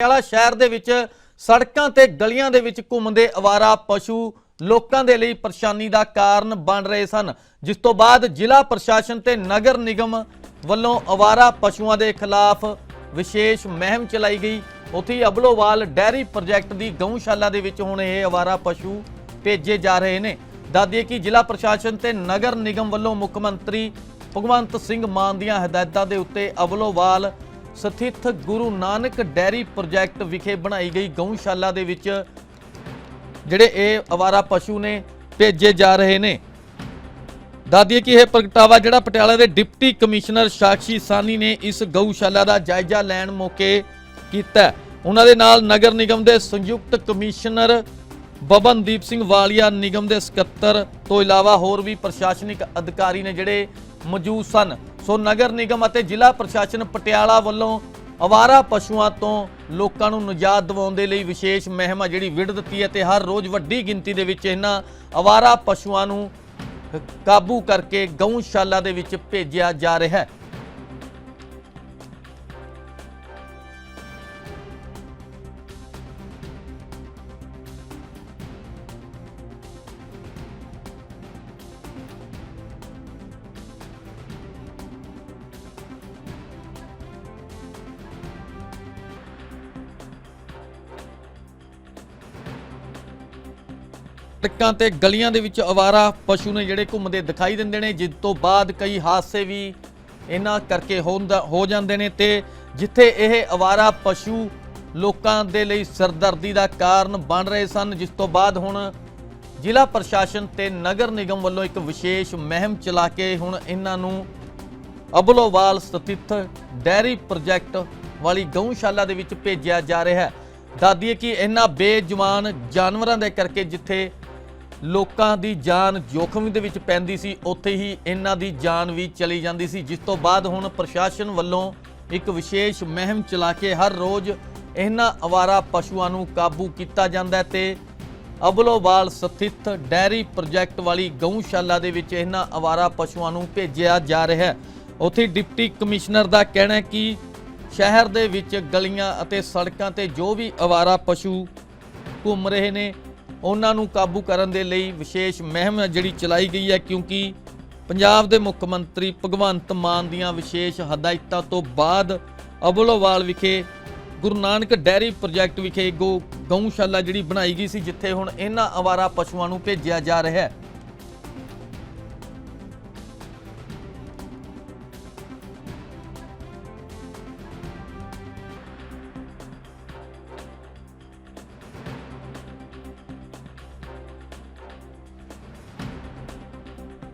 ਪਟਿਆਲਾ ਸ਼ਹਿਰ ਦੇ ਵਿੱਚ ਸੜਕਾਂ ਤੇ ਗਲੀਆਂ ਦੇ ਵਿੱਚ ਘੁੰਮਦੇ ਅਵਾਰਾ ਪਸ਼ੂ ਲੋਕਾਂ ਦੇ ਲਈ ਪਰੇਸ਼ਾਨੀ ਦਾ ਕਾਰਨ ਬਣ ਰਹੇ ਸਨ। ਜਿਸ ਤੋਂ ਬਾਅਦ ਜ਼ਿਲ੍ਹਾ ਪ੍ਰਸ਼ਾਸਨ ਤੇ ਨਗਰ ਨਿਗਮ ਵੱਲੋਂ ਅਵਾਰਾ ਪਸ਼ੂਆਂ ਦੇ ਖਿਲਾਫ ਵਿਸ਼ੇਸ਼ ਮੁਹਿੰਮ ਚਲਾਈ ਗਈ। ਉੱਥੇ ਅਬਲੋਵਾਲ ਡੈਰੀ ਪ੍ਰੋਜੈਕਟ ਦੀ ਗਊਸ਼ਾਲਾ ਦੇ ਵਿੱਚ ਹੁਣ ਇਹ ਅਵਾਰਾ ਪਸ਼ੂ ਭੇਜੇ ਜਾ ਰਹੇ ਨੇ। ਦੱਸਦੀਏ ਕਿ ਜ਼ਿਲ੍ਹਾ ਪ੍ਰਸ਼ਾਸਨ ਤੇ ਨਗਰ ਨਿਗਮ ਵੱਲੋਂ ਮੁੱਖ ਮੰਤਰੀ ਭਗਵੰਤ ਸਿੰਘ ਮਾਨ ਦੀਆਂ ਹਦਾਇਤਾਂ ਦੇ ਉੱਤੇ ਅਬਲੋਵਾਲ ਸਥਿਤ ਗੁਰੂ ਨਾਨਕ ਡੈਰੀ ਪ੍ਰੋਜੈਕਟ ਵਿਖੇ ਬਣਾਈ ਗਈ ਗਊਸ਼ਾਲਾ ਦੇ ਵਿੱਚ ਜਿਹੜੇ ਇਹ ਅਵਾਰਾ ਪਸ਼ੂ ਨੇ ਭੇਜੇ ਜਾ ਰਹੇ ਨੇ। ਦਾਦੀਏ ਕਿ ਇਹ ਪ੍ਰਗਟਾਵਾ ਜਿਹੜਾ ਪਟਿਆਲਾ ਦੇ ਡਿਪਟੀ ਕਮਿਸ਼ਨਰ ਸਾਕਸ਼ੀ ਸਾਨੀ ਨੇ ਇਸ ਗਊਸ਼ਾਲਾ ਦਾ ਜਾਇਜ਼ਾ ਲੈਣ ਮੌਕੇ ਕੀਤਾ ਉਹਨਾਂ ਦੇ ਨਾਲ ਨਗਰ ਨਿਗਮ ਦੇ ਸੰਯੁਕਤ ਕਮਿਸ਼ਨਰ ਬਬਨਦੀਪ ਸਿੰਘ ਵਾਲੀਆ, ਨਿਗਮ ਦੇ ਸਕੱਤਰ, ਤੋਂ ਇਲਾਵਾ ਹੋਰ ਵੀ ਪ੍ਰਸ਼ਾਸਨਿਕ ਅਧਿਕਾਰੀ ਨੇ ਜਿਹੜੇ ਮੌਜੂਦ ਸਨ। ਸੋ ਨਗਰ ਨਿਗਮ ਅਤੇ ਜ਼ਿਲ੍ਹਾ ਪ੍ਰਸ਼ਾਸਨ ਪਟਿਆਲਾ ਵੱਲੋਂ ਅਵਾਰਾ ਪਸ਼ੂਆਂ ਤੋਂ ਲੋਕਾਂ ਨੂੰ ਨਿਜਾਤ ਦਿਵਾਉਣ ਦੇ ਲਈ ਵਿਸ਼ੇਸ਼ ਮੁਹਿੰਮ ਜਿਹੜੀ ਵਿੜ ਦਿੱਤੀ ਹੈ ਤੇ ਹਰ ਰੋਜ਼ ਵੱਡੀ ਗਿਣਤੀ ਦੇ ਵਿੱਚ ਇਹਨਾਂ ਅਵਾਰਾ ਪਸ਼ੂਆਂ ਨੂੰ ਕਾਬੂ ਕਰਕੇ ਗਊਸ਼ਾਲਾ ਦੇ ਵਿੱਚ ਭੇਜਿਆ ਜਾ ਰਿਹਾ ਹੈ। ਸੜਕਾਂ ਤੇ ਗਲੀਆਂ ਦੇ ਵਿੱਚ ਅਵਾਰਾ ਪਸ਼ੂ ਨੇ ਜਿਹੜੇ ਘੁੰਮਦੇ ਦਿਖਾਈ ਦਿੰਦੇ ਨੇ, ਜਿਸ ਤੋਂ ਬਾਅਦ ਕਈ ਹਾਦਸੇ ਵੀ ਇਹਨਾਂ ਕਰਕੇ ਹੁੰਦਾ- ਹੋ ਜਾਂਦੇ ਨੇ ਤੇ ਜਿੱਥੇ ਇਹ ਅਵਾਰਾ ਪਸ਼ੂ ਲੋਕਾਂ ਦੇ ਲਈ ਸਰਦਰਦੀ ਦਾ ਕਾਰਨ ਬਣ ਰਹੇ ਸਨ, ਜਿਸ ਤੋਂ ਬਾਅਦ ਹੁਣ ਜ਼ਿਲ੍ਹਾ ਪ੍ਰਸ਼ਾਸਨ ਤੇ ਨਗਰ ਨਿਗਮ ਵੱਲੋਂ ਇੱਕ ਵਿਸ਼ੇਸ਼ ਮਹਿਮ ਚਲਾ ਕੇ ਹੁਣ ਇਹਨਾਂ ਨੂੰ ਅਬਲੋਵਾਲ ਸਥਿਤ ਡੈਰੀ ਪ੍ਰੋਜੈਕਟ ਵਾਲੀ ਗਊਸ਼ਾਲਾ ਦੇ ਵਿੱਚ ਭੇਜਿਆ ਜਾ ਰਿਹਾ ਹੈ। ਦਾਦੀਏ ਕਿ ਇਹਨਾਂ ਬੇਜਵਾਨ ਜਾਨਵਰਾਂ ਦੇ ਕਰਕੇ ਜਿੱਥੇ ਲੋਕਾਂ ਦੀ ਜਾਨ ਜੋਖਮ ਦੇ ਵਿੱਚ ਪੈਂਦੀ ਸੀ, ਉੱਥੇ ਹੀ ਇਹਨਾਂ ਦੀ ਜਾਨ ਵੀ ਚਲੀ ਜਾਂਦੀ ਸੀ। ਜਿਸ ਤੋਂ ਬਾਅਦ ਹੁਣ ਪ੍ਰਸ਼ਾਸਨ ਵੱਲੋਂ ਇੱਕ ਵਿਸ਼ੇਸ਼ ਮੁਹਿੰਮ ਚਲਾ ਕੇ ਹਰ ਰੋਜ਼ ਇਹਨਾਂ ਅਵਾਰਾ ਪਸ਼ੂਆਂ ਨੂੰ ਕਾਬੂ ਕੀਤਾ ਜਾਂਦਾ ਹੈ ਤੇ ਅਬਲੋਵਾਲ ਸਥਿਤ ਡੈਰੀ ਪ੍ਰੋਜੈਕਟ ਵਾਲੀ ਗਊਸ਼ਾਲਾ ਦੇ ਵਿੱਚ ਇਹਨਾਂ ਅਵਾਰਾ ਪਸ਼ੂਆਂ ਨੂੰ ਭੇਜਿਆ ਜਾ ਰਿਹਾ ਹੈ। ਉੱਥੇ ਡਿਪਟੀ ਕਮਿਸ਼ਨਰ ਦਾ ਕਹਿਣਾ ਹੈ ਕਿ ਸ਼ਹਿਰ ਦੇ ਵਿੱਚ ਗਲੀਆਂ ਅਤੇ ਸੜਕਾਂ ਤੇ ਜੋ ਵੀ ਅਵਾਰਾ ਪਸ਼ੂ ਘੁੰਮ ਰਹੇ ਨੇ ਉਹਨਾਂ ਨੂੰ ਕਾਬੂ ਕਰਨ ਦੇ ਲਈ ਵਿਸ਼ੇਸ਼ ਮਹਿਮ ਜਿਹੜੀ ਚਲਾਈ ਗਈ ਹੈ, ਕਿਉਂਕਿ ਪੰਜਾਬ ਦੇ ਮੁੱਖ ਮੰਤਰੀ ਭਗਵੰਤ ਮਾਨ ਦੀਆਂ ਵਿਸ਼ੇਸ਼ ਹਦਾਇਤਾਂ ਤੋਂ ਬਾਅਦ ਅਬਲੋਵਾਲ ਵਿਖੇ ਗੁਰੂ ਨਾਨਕ ਡੈਰੀ ਪ੍ਰੋਜੈਕਟ ਵਿਖੇ ਗੋ ਗਊਸ਼ਾਲਾ ਜਿਹੜੀ ਬਣਾਈ ਗਈ ਸੀ, ਜਿੱਥੇ ਹੁਣ ਇਹਨਾਂ ਅਵਾਰਾ ਪਸ਼ੂਆਂ ਨੂੰ ਭੇਜਿਆ ਜਾ ਰਿਹਾ ਹੈ।